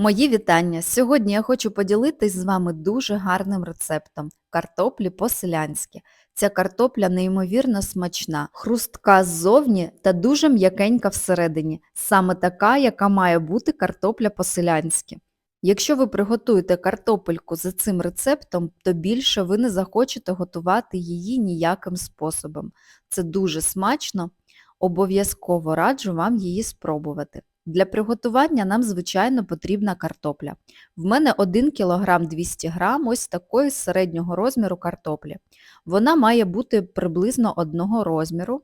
Мої вітання! Сьогодні я хочу поділитись з вами дуже гарним рецептом картоплі по-селянськи. Ця картопля неймовірно смачна, хрустка ззовні та дуже м'якенька всередині, саме така, яка має бути картопля по-селянськи. Якщо ви приготуєте картопельку за цим рецептом, то більше ви не захочете готувати її ніяким способом. Це дуже смачно, обов'язково раджу вам її спробувати. Для приготування нам, звичайно, потрібна картопля. В мене 1 кг 200 г ось такої середнього розміру картоплі. Вона має бути приблизно одного розміру.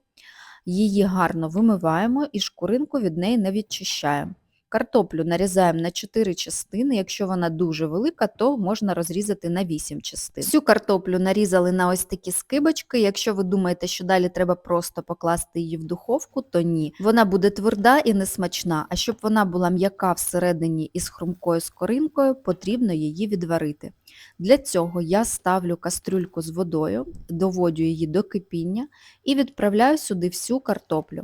Її гарно вимиваємо і шкуринку від неї не відчищаємо. Картоплю нарізаємо на 4 частини, якщо вона дуже велика, то можна розрізати на 8 частин. Всю картоплю нарізали на ось такі скибочки. Якщо ви думаєте, що далі треба просто покласти її в духовку, то ні. Вона буде тверда і несмачна, а щоб вона була м'яка всередині і з хрумкою скоринкою, потрібно її відварити. Для цього я ставлю кастрюльку з водою, доводю її до кипіння і відправляю сюди всю картоплю.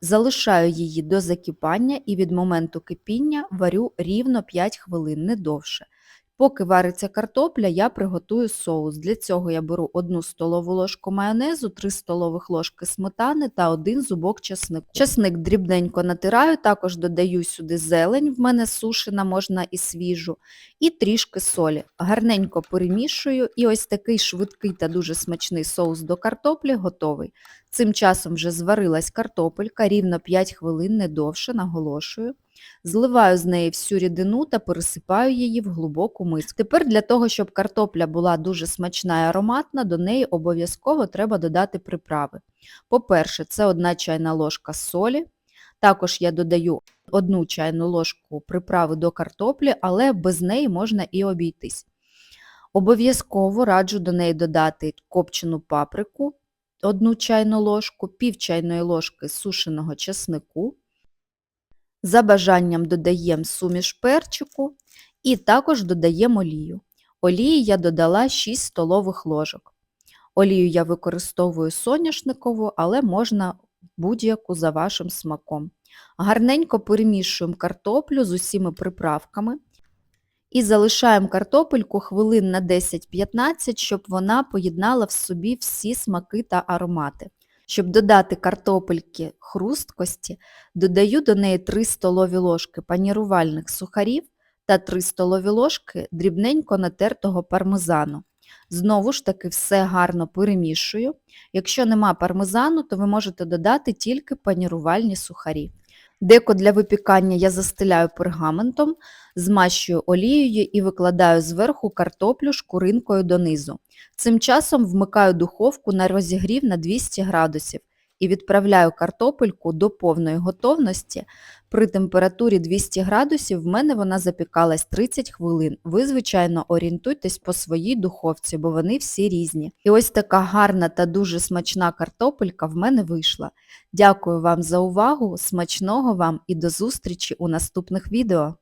Залишаю її до закипання і від моменту кипіння варю рівно 5 хвилин, не довше. Поки вариться картопля, я приготую соус. Для цього я беру 1 столову ложку майонезу, 3 столових ложки сметани та 1 зубок часнику. Часник дрібненько натираю, також додаю сюди зелень, в мене сушена, можна і свіжу, і трішки солі. Гарненько перемішую і ось такий швидкий та дуже смачний соус до картоплі готовий. Цим часом вже зварилась картопелька, рівно 5 хвилин, не довше, наголошую. Зливаю з неї всю рідину та пересипаю її в глибоку миску. Тепер для того, щоб картопля була дуже смачна і ароматна, до неї обов'язково треба додати приправи. По-перше, це 1 чайна ложка солі. Також я додаю 1 чайну ложку приправи до картоплі, але без неї можна і обійтись. Обов'язково раджу до неї додати копчену паприку, 1 чайну ложку, пів чайної ложки сушеного чеснику. За бажанням додаємо суміш перчику і також додаємо олію. Олії я додала 6 столових ложок. Олію я використовую соняшникову, але можна будь-яку за вашим смаком. Гарненько перемішуємо картоплю з усіма приправками і залишаємо картопельку хвилин на 10-15, щоб вона поєднала в собі всі смаки та аромати. Щоб додати картопельки хрусткості, додаю до неї 3 столові ложки панірувальних сухарів та 3 столові ложки дрібненько натертого пармезану. Знову ж таки все гарно перемішую. Якщо нема пармезану, то ви можете додати тільки панірувальні сухарі. Деко для випікання я застеляю пергаментом, змащую олією і викладаю зверху картоплю шкуринкою донизу. Цим часом вмикаю духовку на розігрів на 200 градусів і відправляю картопельку до повної готовності. При температурі 200 градусів в мене вона запікалась 30 хвилин. Ви, звичайно, орієнтуйтесь по своїй духовці, бо вони всі різні. І ось така гарна та дуже смачна картопелька в мене вийшла. Дякую вам за увагу, смачного вам і до зустрічі у наступних відео.